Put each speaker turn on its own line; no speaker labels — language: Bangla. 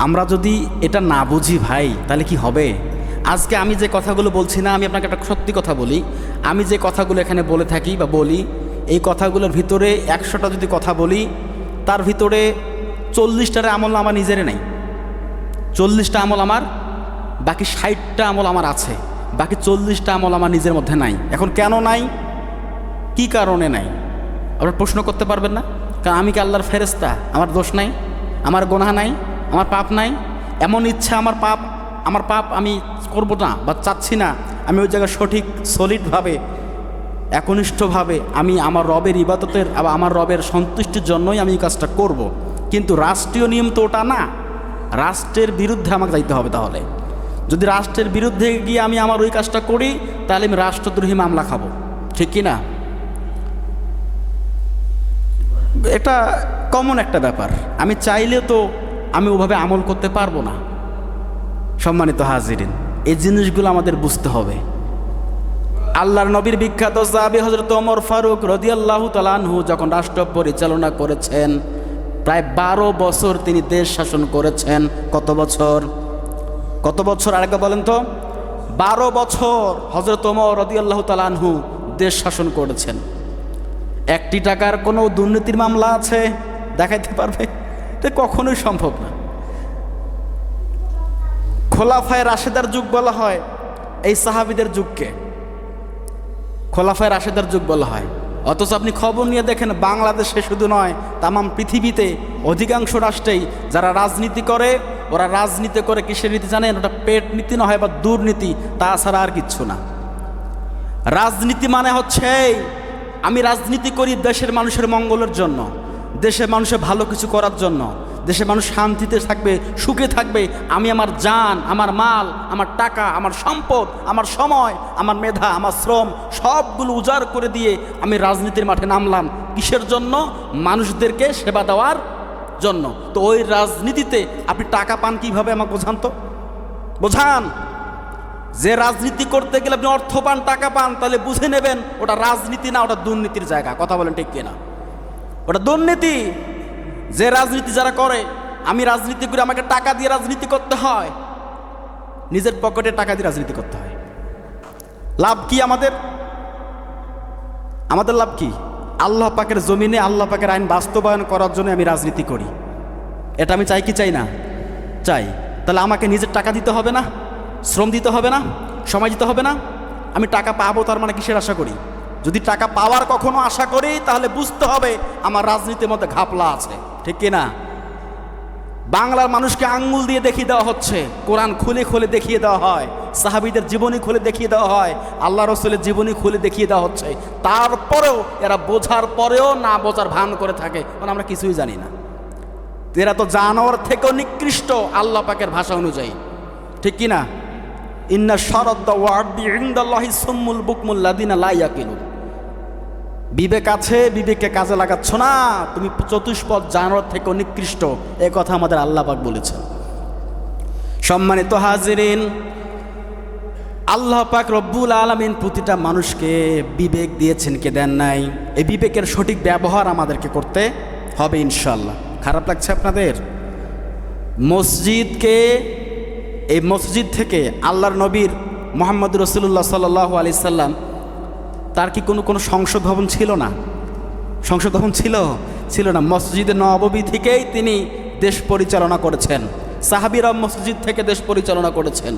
আমরা যদি এটা না বুঝি ভাই, তাহলে কি হবে? আজকে আমি যে কথাগুলো বলছি না, আমি আপনাকে একটা সত্যি কথা বলি। আমি যে কথাগুলো এখানে বলে থাকি বা বলি, এই কথাগুলোর ভিতরে একশোটা যদি কথা বলি, তার ভিতরে চল্লিশটার আমল আমার নিজেরে নেই। চল্লিশটা আমল আমার, বাকি ষাটটা আমল আমার আছে। বাকি চল্লিশটা আমল আমার নিজের মধ্যে নাই। এখন কেন নাই? কি কারণে নাই? আপনার প্রশ্ন করতে পারবেন না। কারণ আমি কি আল্লাহর ফেরেস্তা আমার দোষ নাই? আমার গোনা নাই? আমার পাপ নাই, এমন ইচ্ছা আমার পাপ আমার পাপ আমি করব না বা চাচ্ছি না। আমি ওই জায়গায় সঠিক সলিডভাবে একনিষ্ঠভাবে আমি আমার রবের ইবাদতের বা আমার রবের সন্তুষ্টির জন্যই আমি এই কাজটা করব। কিন্তু রাষ্ট্রীয় নিয়ম তো ওটা না। রাষ্ট্রের বিরুদ্ধে আমাকে যাইতে হবে তাহলে। যদি রাষ্ট্রের বিরুদ্ধে গিয়ে আমি আমার ওই কাজটা করি, তাহলে আমি রাষ্ট্রদ্রোহী মামলা খাব। ঠিক কি না? এটা কমন একটা ব্যাপার। আমি চাইলেও তো আমি ওভাবে আমল করতে পারব না। সম্মানিত হাজিরিন, এই জিনিসগুলো আমাদের বুঝতে হবে। আল্লাহর নবীর বিখ্যাত সাহাবি হজরত ওমর ফারুক রদিয়াল্লাহু তালানহু যখন রাষ্ট্র পরিচালনা করেছেন, প্রায় বারো বছর তিনি দেশ শাসন করেছেন। কত বছর? কত বছর? আরেকবার বলেন তো। বারো বছর হজরত ওমর রদিয়াল্লাহু তালানহু দেশ শাসন করেছেন। একটি টাকার কোনো দুর্নীতির মামলা আছে? দেখাইতে পারবে? তো কখনোই সম্ভব না। খোলাফায় রাশেদার যুগ বলা হয়, এই সাহাবিদের যুগকে। খোলাফায় রাশেদার যুগ বলা হয়। অথচ আপনি খবর নিয়ে দেখেন, বাংলাদেশে শুধু নয়, তামাম পৃথিবীতে অধিকাংশ রাষ্ট্রেই যারা রাজনীতি করে, ওরা রাজনীতি করে কিসের নীতি জানেন? ওটা পেট নীতি না হয় বা দুর্নীতি, তাছাড়া আর কিচ্ছু না। রাজনীতি মানে হচ্ছে আমি রাজনীতি করি দেশের মানুষের মঙ্গলের জন্য। দেশের মানুষে ভালো কিছু করার জন্য, দেশের মানুষ শান্তিতে থাকবে, সুখে থাকবে, আমি আমার জান, আমার মাল, আমার টাকা, আমার সম্পদ, আমার সময়, আমার মেধা, আমার শ্রম, সবগুলো উজাড় করে দিয়ে আমি রাজনীতির মাঠে নামলাম। কিসের জন্য? মানুষদেরকে সেবা দেওয়ার জন্য। তো ওই রাজনীতিতে আপনি টাকা পান কীভাবে আমাকে বোঝান তো? বোঝান! যে রাজনীতি করতে গেলে আপনি অর্থ পান, টাকা পান, তাহলে বুঝে নেবেন, ওটা রাজনীতি না, ওটা দুর্নীতির জায়গা। কথা বলেন ঠিক কিনা? ওটা দুর্নীতি। যে রাজনীতি যারা করে, আমি রাজনীতি করে আমাকে টাকা দিয়ে রাজনীতি করতে হয়। নিজের পকেটে টাকা দিয়ে রাজনীতি করতে হয়। লাভ কি আমাদের? আমাদের লাভ কি? আল্লাহ পাকের জমিনে আল্লাহ পাকের আইন বাস্তবায়ন করার জন্য আমি রাজনীতি করি। এটা আমি চাই কি চাই না? চাই। তাহলে আমাকে নিজের টাকা দিতে হবে না? শ্রম দিতে হবে না? সময় দিতে হবে না? আমি টাকা পাবো তার মানে কিসের আশা করি? যদি টাকা পাওয়ার কখনো আশা করি, তাহলে বুঝতে হবে আমার রাজনীতির মধ্যে ঘাপলা আছে। ঠিক কি না? বাংলার মানুষকে আঙ্গুল দিয়ে দেখিয়ে দেওয়া হচ্ছে, কোরআন খুলে খুলে দেখিয়ে দেওয়া হয়, সাহাবিদের জীবনী খুলে দেখিয়ে দেওয়া হয়, আল্লাহ রসুলের জীবনী খুলে দেখিয়ে দেওয়া হচ্ছে। তারপরেও এরা বোঝার পরেও না বোঝার ভান করে থাকে মানে আমরা কিছুই জানি না। এরা তো জানোয়ার থেকেও নিকৃষ্ট আল্লাহ পাকের ভাষা অনুযায়ী। ঠিক কি না? ইন্না শরদ্দ ওয়ার্দি ইন্দাল্লাহি সুম্মুল বুকমুল্লাদিনা লাইয়াকিলু বিবেক আছে, বিবেককে কাজে লাগাচ্ছ না। তুমি চতুষ্পদ জানোয়ার থেকে নিকৃষ্ট। এ কথা আমাদের আল্লাহবাক বলেছেন। সম্মানিত হাজিরিন, আল্লাহ পাক রব্বুল আলমিন প্রতিটা মানুষকে বিবেক দিয়েছেন, কে দেন নাই। এই বিবেকের সঠিক ব্যবহার আমাদেরকে করতে হবে ইনশাল্লাহ খারাপ লাগছে আপনাদের? মসজিদকে, এই মসজিদ থেকে আল্লাহর নবীর মোহাম্মদ রসুল্লাহ সাল্লাহ আলি সাল্লাম তার কি কোনো কোনো সংসদ ভবন ছিল না? সংসদ ভবন ছিল ছিল না। মসজিদে নববী থেকেই তিনি দেশ পরিচালনা করেছেন। সাহাবিরা মসজিদ থেকে দেশ পরিচালনা করেছেন।